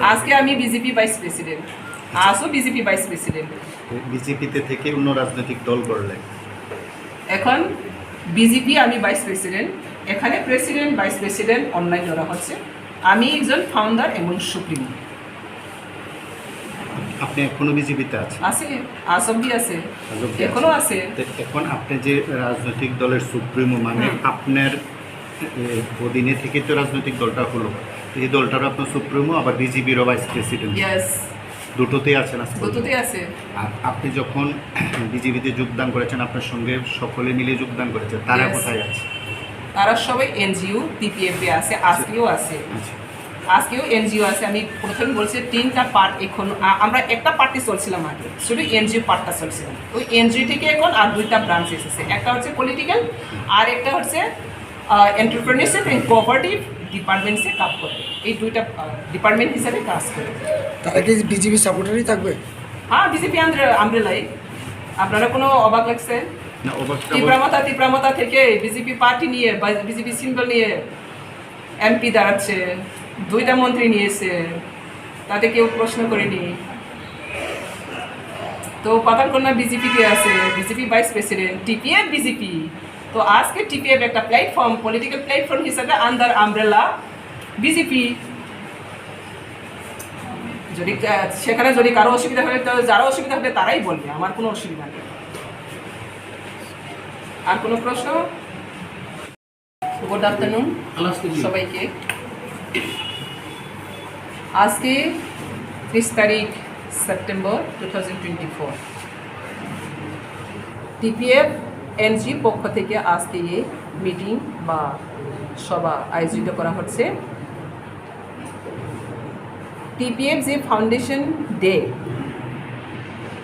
আজকে আমি BJP vice president. আজও বিজেপি ভাইস প্রেসিডেন্ট। বিজেপিতে থেকে অন্য রাজনৈতিক দল করলেন এখন বিজেপি আমি ভাইস প্রেসিডেন্ট। এখানে প্রেসিডেন্ট ভাইস প্রেসিডেন্ট অনলাইন ধরা হচ্ছে। আমি একজন ফাউন্ডার এবং সুপ্রিম। আপনি এখনও বিজেপিতে আছেন? আছে আসব্বি আছে। আজও কি এখনও আছে? আছে এখন আপনি যে রাজনৈতিক দলের সুপ্রিমো মানে আপনার এ, অধীনে থেকে তো রাজনৈতিক দলটা হলো। এই দলটারও আপনার সুপ্রিমো আবার বিজেপিরও ভাইস প্রেসিডেন্ট দুটোতেই আছেন দুটোতেই আছে। আর আপনি যখন বিজেপিতে যোগদান করেছেন আপনার সঙ্গে সকলে মিলে যোগদান করেছেন তারা. কোথায় আছে? তারা সবাই এনজিও পিপিএফে আছে আজকেও আছে। আচ্ছা। আজকেও এনজিও আছে। আমি প্রথমে বলছি তিনটা পার্ট এখন আমরা একটা পার্টি চলছিলাম আগে। শুধু এনজিও পার্টটা চলছিলাম ওই এনজিও থেকে এখন আর দুইটা ব্রাঞ্চ এসেছে। একটা হচ্ছে পলিটিক্যাল আর একটা হচ্ছে এন্টারপ্রেনারশিপ অ্যান্ড কোঅপারেটিভ ডিপার্টমেন্টসে কাজ করে। এই দুইটা ডিপার্টমেন্ট হিসাবে কাজ করে। তারা কি বিজেপি সাপোর্টারই থাকবে? হ্যাঁ বিজেপি আমরেলাই আপনারা কোনো অবাক লাগছে? তীব্রামতা তীব্রামতা থেকে বিজেপি পার্টি নিয়ে বা বিজেপি সিম্বল নিয়ে এমপি দাঁড়াচ্ছে দুইটা মন্ত্রী নিয়েছে তাতে কেউ প্রশ্ন করেনি। তো পাতালকন্যা বিজেপিতে আছে BJP vice president TPF BJP তো আজকে টিপিএফ একটা প্ল্যাটফর্ম পলিটিক্যাল প্ল্যাটফর্ম হিসাবে আন্ডার আমব্রেলা বিজেপি যদি সেখানে যদি কারও অসুবিধা হবে তো যারা অসুবিধা হবে তারাই বলবে আমার কোনো অসুবিধা নেই। আর কোনো প্রশ্ন? গুড আফটারনুন সবাইকে। আজকে ত্রিশ তারিখ September two thousand twenty four TPF NGO পক্ষ থেকে আজকে এই মিটিং বা সভা আয়োজিত করা হচ্ছে। টিপিএফ যে ফাউন্ডেশন ডে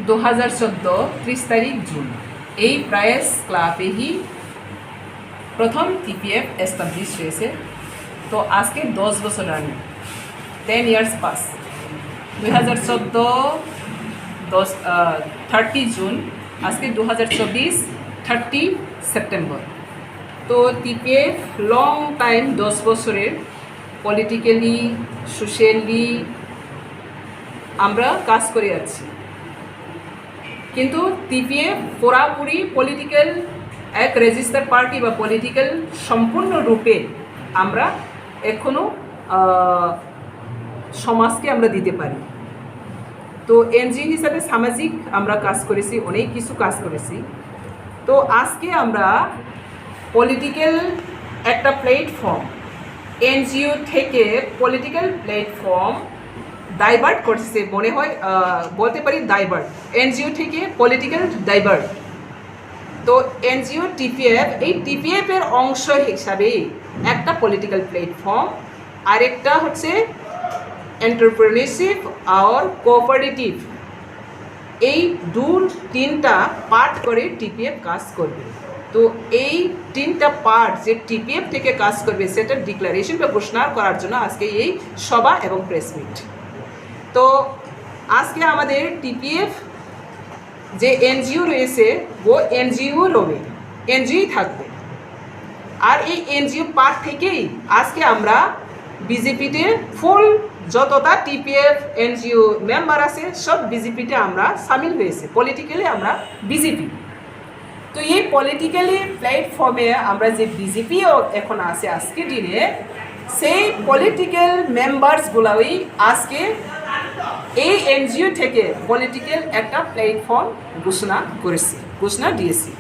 দু হাজার চোদ্দ, ত্রিশ তারিখ, জুন। এই প্রায়েস ক্লাবেই প্রথম টিপিএফ এস্টাবলিশ হয়েছে। তো আজকে দশ বছর রানি টেন ইয়ার্স পাস দুই হাজার চোদ্দ, দশ থার্টি জুন, আজকে দু হাজার চব্বিশ থার্টি সেপ্টেম্বর তো টিপিএফ লং টাইম দশ বছরের পলিটিক্যালি সোশ্যালি আমরা কাজ করে আছি। কিন্তু টিপিএফ পুরাপুরি পলিটিক্যাল এক রেজিস্টার পার্টি বা পলিটিক্যাল সম্পূর্ণরূপে আমরা এখনও সমাজকে আমরা দিতে পারি। তো এনজিও হিসাবে সামাজিক আমরা কাজ করেছি, অনেক কিছু কাজ করেছি। তো আজকে আমরা পলিটিক্যাল একটা প্ল্যাটফর্ম এনজিও থেকে পলিটিক্যাল প্ল্যাটফর্ম ডাইভার্ট করছে মনে হয় বলতে পারি ডাইভার্ট এনজিও থেকে পলিটিক্যাল ডাইভার্ট তো এনজিও, টিপিএফ, এই টিপিএফ এর অংশ হিসাবে একটা পলিটিক্যাল প্ল্যাটফর্ম আরেকটা হচ্ছে এন্টারপ্রেনারশিপ আর কোঅপারেটিভ এই দু তিনটা পার্ট করে টিপিএফ কাজ করবে। তো এই তিনটা পার্ট যে টিপিএফ থেকে কাজ করবে, সেটা ডিক্লারেশন বা ঘোষণা করার জন্য আজকে এই সভা এবং প্রেস মিট তো আজকে আমাদের টিপিএফ যে এনজিও রয়েছে, ও এনজিও রবে, এনজিওই থাকবে। আর এই এনজিও পার্ট থেকেই আজকে আমরা বিজেপিতে ফুল যতটা টিপিএফ এনজিও মেম্বার আছে, সব বিজেপিতে আমরা সামিল হয়েছে। পলিটিক্যালি আমরা বিজেপি তো এই পলিটিক্যালি প্ল্যাটফর্মে আমরা যে বিজেপিও এখন আছে আজকে দিনে, সেই পলিটিক্যাল মেম্বার্সগুলোই আজকে এই এনজিও থেকে পলিটিক্যাল একটা প্ল্যাটফর্ম ঘোষণা করেছি, ঘোষণা দিয়েছি।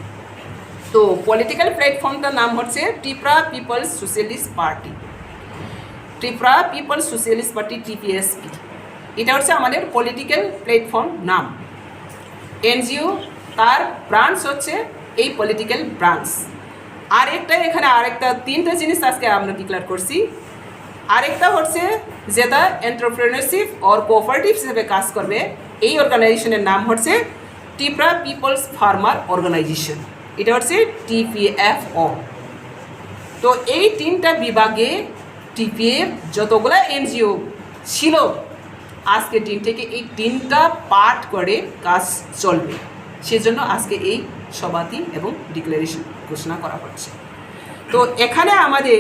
তো পলিটিক্যাল প্ল্যাটফর্মটার নাম হচ্ছে Tripura people's socialist party Tripura people's socialist party TPSP এটা হচ্ছে আমাদের পলিটিক্যাল প্ল্যাটফর্ম নাম। এনজিও তার ব্রাঞ্চ হচ্ছে এই পলিটিক্যাল ব্রাঞ্চ আরেকটা এখানে আরেকটা, তিনটা জিনিস আজকে আমরা ডিক্লেয়ার করছি। আরেকটা হচ্ছে যেটা এন্টারপ্রেনারশিপ অর কোঅপারেটিভ হিসেবে কাজ করবে, এই অর্গানাইজেশনের নাম হচ্ছে ত্রিপুরা পিপলস ফার্মার অর্গানাইজেশন এটা হচ্ছে টিপিএফও তো এই তিনটা বিভাগে টিপিএফ যতগুলো এনজিও ছিল আজকে দিন থেকে এই দিনটা পার্ট করে কাজ চলবে। সেজন্য আজকে এই সভাতি এবং ডিক্লারেশন ঘোষণা করা হচ্ছে। তো এখানে আমাদের